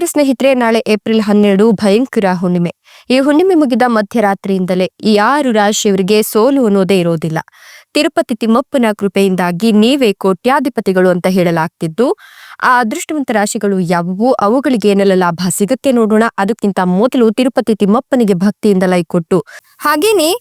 ನಮಸ್ಕಾರ ಸ್ನೇಹಿತರೆ, ನಾಳೆ ಏಪ್ರಿಲ್ ಹನ್ನೆರಡು, ಭಯಂಕರ ಹುಣ್ಣಿಮೆ. ಈ ಹುಣ್ಣಿಮೆ ಮುಗಿದ ಮಧ್ಯರಾತ್ರಿಯಿಂದಲೇ ಈ ಆರು ರಾಶಿಯವರಿಗೆ ಸೋಲು ಅನ್ನೋದೇ ಇರೋದಿಲ್ಲ. ತಿರುಪತಿ ತಿಮ್ಮಪ್ಪನ ಕೃಪೆಯಿಂದಾಗಿ ನೀವೇ ಕೋಟ್ಯಾಧಿಪತಿಗಳು ಅಂತ ಹೇಳಲಾಗ್ತಿದ್ದು, ಆ ಅದೃಷ್ಟವಂತ ರಾಶಿಗಳು ಯಾವುವು, ಅವುಗಳಿಗೆ ಏನೆಲ್ಲ ಲಾಭ ಸಿಗುತ್ತೆ ನೋಡೋಣ. ಅದಕ್ಕಿಂತ ಮೊದಲು ತಿರುಪತಿ ತಿಮ್ಮಪ್ಪನಿಗೆ ಭಕ್ತಿಯಿಂದ ಲೈ ಕೊಟ್ಟು. ಹಾಗೇನೆ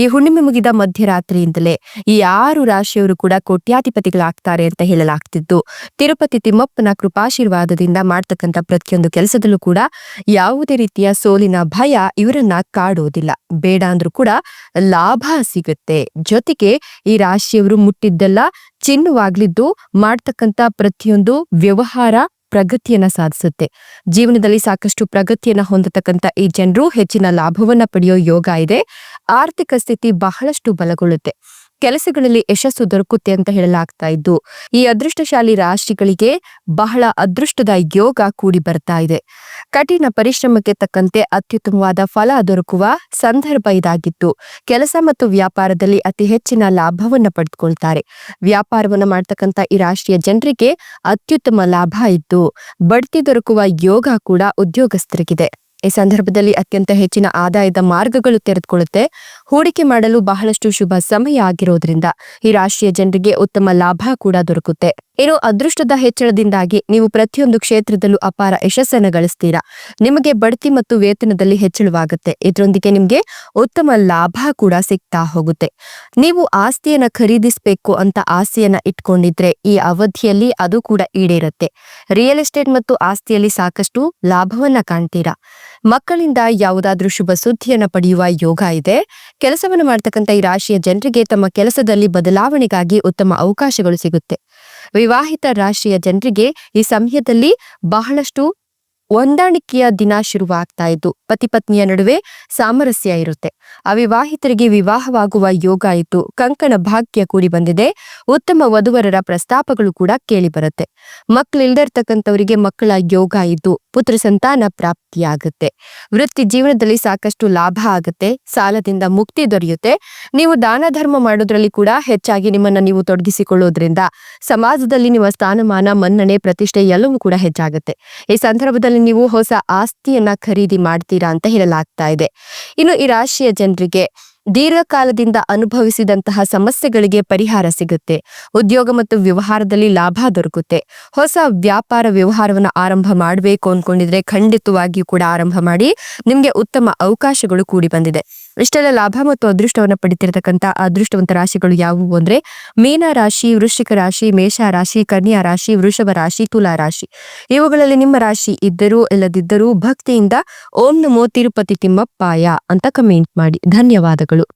ಈ ಹುಣ್ಣಿಮೆ ಮುಗಿದ ಮಧ್ಯರಾತ್ರಿಯಿಂದಲೇ ಈ ಆರು ರಾಶಿಯವರು ಕೂಡ ಕೋಟ್ಯಾಧಿಪತಿಗಳಾಗ್ತಾರೆ ಅಂತ ಹೇಳಲಾಗ್ತಿದ್ದು. ತಿರುಪತಿ ತಿಮ್ಮಪ್ಪನ ಕೃಪಾಶೀರ್ವಾದದಿಂದ ಮಾಡ್ತಕ್ಕಂಥ ಪ್ರತಿಯೊಂದು ಕೆಲಸದಲ್ಲೂ ಕೂಡ ಯಾವುದೇ ರೀತಿಯ ಸೋಲಿನ ಭಯ ಇವರನ್ನ ಕಾಡೋದಿಲ್ಲ. ಬೇಡ ಅಂದ್ರೂ ಕೂಡ ಲಾಭ ಸಿಗುತ್ತೆ. ಜೊತೆಗೆ ಈ ರಾಶಿಯವರು ಮುಟ್ಟಿದ್ದೆಲ್ಲ ಚಿನ್ನವಾಗ್ಲಿದ್ದು ಮಾಡ್ತಕ್ಕಂಥ ಪ್ರತಿಯೊಂದು ವ್ಯವಹಾರ ಪ್ರಗತಿಯನ್ನ ಸಾಧಿಸುತ್ತೆ. ಜೀವನದಲ್ಲಿ ಸಾಕಷ್ಟು ಪ್ರಗತಿಯನ್ನ ಹೊಂದತಕ್ಕಂಥ ಈ ಜನರು ಹೆಚ್ಚಿನ ಲಾಭವನ್ನ ಪಡೆಯೋ ಯೋಗ ಇದೆ. ಆರ್ಥಿಕ ಸ್ಥಿತಿ ಬಹಳಷ್ಟು ಬಲಗೊಳ್ಳುತ್ತೆ. ಕೆಲಸಗಳಲ್ಲಿ ಯಶಸ್ಸು ದೊರಕುತ್ತೆ ಅಂತ ಹೇಳಲಾಗ್ತಾ ಇದ್ದು, ಈ ಅದೃಷ್ಟಶಾಲಿ ರಾಶಿಗಳಿಗೆ ಬಹಳ ಅದೃಷ್ಟದ ಯೋಗ ಕೂಡಿ ಬರ್ತಾ ಇದೆ. ಕಠಿಣ ಪರಿಶ್ರಮಕ್ಕೆ ತಕ್ಕಂತೆ ಅತ್ಯುತ್ತಮವಾದ ಫಲ ದೊರಕುವ ಸಂದರ್ಭ ಇದಾಗಿತ್ತು. ಕೆಲಸ ಮತ್ತು ವ್ಯಾಪಾರದಲ್ಲಿ ಅತಿ ಹೆಚ್ಚಿನ ಲಾಭವನ್ನ ಪಡೆದುಕೊಳ್ತಾರೆ ವ್ಯಾಪಾರವನ್ನ ಮಾಡ್ತಕ್ಕಂಥ ಈ ರಾಶಿಯ ಜನರಿಗೆ ಅತ್ಯುತ್ತಮ ಲಾಭ ಇದ್ದು, ಬಡ್ತಿ ದೊರಕುವ ಯೋಗ ಕೂಡ ಉದ್ಯೋಗಸ್ಥರಿಗಿದೆ. ಈ ಸಂದರ್ಭದಲ್ಲಿ ಅತ್ಯಂತ ಹೆಚ್ಚಿನ ಆದಾಯದ ಮಾರ್ಗಗಳು ತೆರೆದುಕೊಳ್ಳುತ್ತೆ. ಹೂಡಿಕೆ ಮಾಡಲು ಬಹಳಷ್ಟು ಶುಭ ಸಮಯ ಆಗಿರೋದ್ರಿಂದ ಈ ರಾಶಿಯ ಜನರಿಗೆ ಉತ್ತಮ ಲಾಭ ಕೂಡ ದೊರಕುತ್ತೆ. ಇನ್ನು ಅದೃಷ್ಟದ ಹೆಚ್ಚಳದಿಂದಾಗಿ ನೀವು ಪ್ರತಿಯೊಂದು ಕ್ಷೇತ್ರದಲ್ಲೂ ಅಪಾರ ಯಶಸ್ಸನ್ನು ಗಳಿಸ್ತೀರಾ. ನಿಮಗೆ ಬಡ್ತಿ ಮತ್ತು ವೇತನದಲ್ಲಿ ಹೆಚ್ಚಳವಾಗುತ್ತೆ. ಇದರೊಂದಿಗೆ ನಿಮಗೆ ಉತ್ತಮ ಲಾಭ ಕೂಡ ಸಿಗ್ತಾ ಹೋಗುತ್ತೆ. ನೀವು ಆಸ್ತಿಯನ್ನ ಖರೀದಿಸಬೇಕು ಅಂತ ಆಸೆಯನ್ನ ಇಟ್ಕೊಂಡಿದ್ರೆ ಈ ಅವಧಿಯಲ್ಲಿ ಅದು ಕೂಡ ಈಡೇರುತ್ತೆ. ರಿಯಲ್ ಎಸ್ಟೇಟ್ ಮತ್ತು ಆಸ್ತಿಯಲ್ಲಿ ಸಾಕಷ್ಟು ಲಾಭವನ್ನ ಕಾಣ್ತೀರಾ. ಮಕ್ಕಳಿಂದ ಯಾವುದಾದ್ರೂ ಶುಭ ಸುದ್ದಿಯನ್ನು ಪಡೆಯುವ ಯೋಗ ಇದೆ. ಕೆಲಸವನ್ನು ಮಾಡ್ತಕ್ಕಂಥ ಈ ರಾಶಿಯ ಜನರಿಗೆ ತಮ್ಮ ಕೆಲಸದಲ್ಲಿ ಬದಲಾವಣೆಗಾಗಿ ಉತ್ತಮ ಅವಕಾಶಗಳು ಸಿಗುತ್ತೆ. ವಿವಾಹಿತ ರಾಶಿಯ ಜನರಿಗೆ ಈ ಸಮಯದಲ್ಲಿ ಬಹಳಷ್ಟು ಹೊಂದಾಣಿಕೆಯ ದಿನ ಶುರುವಾಗ್ತಾ ಇದ್ದು, ಪತಿ ಪತ್ನಿಯ ನಡುವೆ ಸಾಮರಸ್ಯ ಇರುತ್ತೆ. ಅವಿವಾಹಿತರಿಗೆ ವಿವಾಹವಾಗುವ ಯೋಗ ಇತ್ತು ಕಂಕಣ ಭಾಗ್ಯ ಕೂಡಿ ಬಂದಿದೆ. ಉತ್ತಮ ವಧುವರರ ಪ್ರಸ್ತಾಪಗಳು ಕೂಡ ಕೇಳಿ ಬರುತ್ತೆ ಮಕ್ಕಳಿಲ್ದಿರ್ತಕ್ಕಂಥವರಿಗೆ ಮಕ್ಕಳ ಯೋಗ ಇದ್ದು ಪುತ್ರ ಸಂತಾನ ಪ್ರಾಪ್ತಿಯಾಗುತ್ತೆ. ವೃತ್ತಿ ಜೀವನದಲ್ಲಿ ಸಾಕಷ್ಟು ಲಾಭ ಆಗುತ್ತೆ. ಸಾಲದಿಂದ ಮುಕ್ತಿ ದೊರೆಯುತ್ತೆ. ನೀವು ದಾನ ಧರ್ಮ ಮಾಡೋದ್ರಲ್ಲಿ ಕೂಡ ಹೆಚ್ಚಾಗಿ ನಿಮ್ಮನ್ನ ನೀವು ತೊಡಗಿಸಿಕೊಳ್ಳೋದ್ರಿಂದ ಸಮಾಜದಲ್ಲಿ ನಿಮ್ಮ ಸ್ಥಾನಮಾನ, ಮನ್ನಣೆ, ಪ್ರತಿಷ್ಠೆ ಎಲ್ಲವೂ ಕೂಡ ಹೆಚ್ಚಾಗುತ್ತೆ. ಈ ಸಂದರ್ಭದಲ್ಲಿ ನೀವು ಹೊಸ ಆಸ್ತಿಯನ್ನ ಖರೀದಿ ಮಾಡ್ತೀರಾ ಅಂತ ಹೇಳಲಾಗ್ತಾ ಇದೆ. ಇನ್ನು ಈ ರಾಶಿಯ ಜನರಿಗೆ ದೀರ್ಘಕಾಲದಿಂದ ಅನುಭವಿಸಿದಂತಹ ಸಮಸ್ಯೆಗಳಿಗೆ ಪರಿಹಾರ ಸಿಗುತ್ತೆ. ಉದ್ಯೋಗ ಮತ್ತು ವ್ಯವಹಾರದಲ್ಲಿ ಲಾಭ ದೊರಕುತ್ತೆ. ಹೊಸ ವ್ಯಾಪಾರ ವ್ಯವಹಾರವನ್ನ ಆರಂಭ ಮಾಡಬೇಕು ಅನ್ಕೊಂಡಿದ್ರೆ ಖಂಡಿತವಾಗಿಯೂ ಕೂಡ ಆರಂಭ ಮಾಡಿ ನಿಮಗೆ ಉತ್ತಮ ಅವಕಾಶಗಳು ಕೂಡಿ ಬಂದಿದೆ. ಇಷ್ಟೆಲ್ಲ ಲಾಭ ಮತ್ತು ಅದೃಷ್ಟವನ್ನು ಪಡಿತಿರತಕ್ಕಂತ ಅದೃಷ್ಟವಂತ ರಾಶಿಗಳು ಯಾವುವು ಅಂದ್ರೆ ಮೀನ ರಾಶಿ, ವೃಶ್ಚಿಕ ರಾಶಿ, ಮೇಷ ರಾಶಿ, ಕನ್ಯಾ ರಾಶಿ, ವೃಷಭ ರಾಶಿ, ತುಲಾ ರಾಶಿ. ಇವುಗಳಲ್ಲಿ ನಿಮ್ಮ ರಾಶಿ ಇದ್ದರೂ ಇಲ್ಲದಿದ್ದರೂ ಭಕ್ತಿಯಿಂದ ಓಂ ನಮೋ ತಿರುಪತಿ ತಿಮ್ಮಪ್ಪಾಯ ಅಂತ ಕಮೆಂಟ್ ಮಾಡಿ. ಧನ್ಯವಾದಗಳು.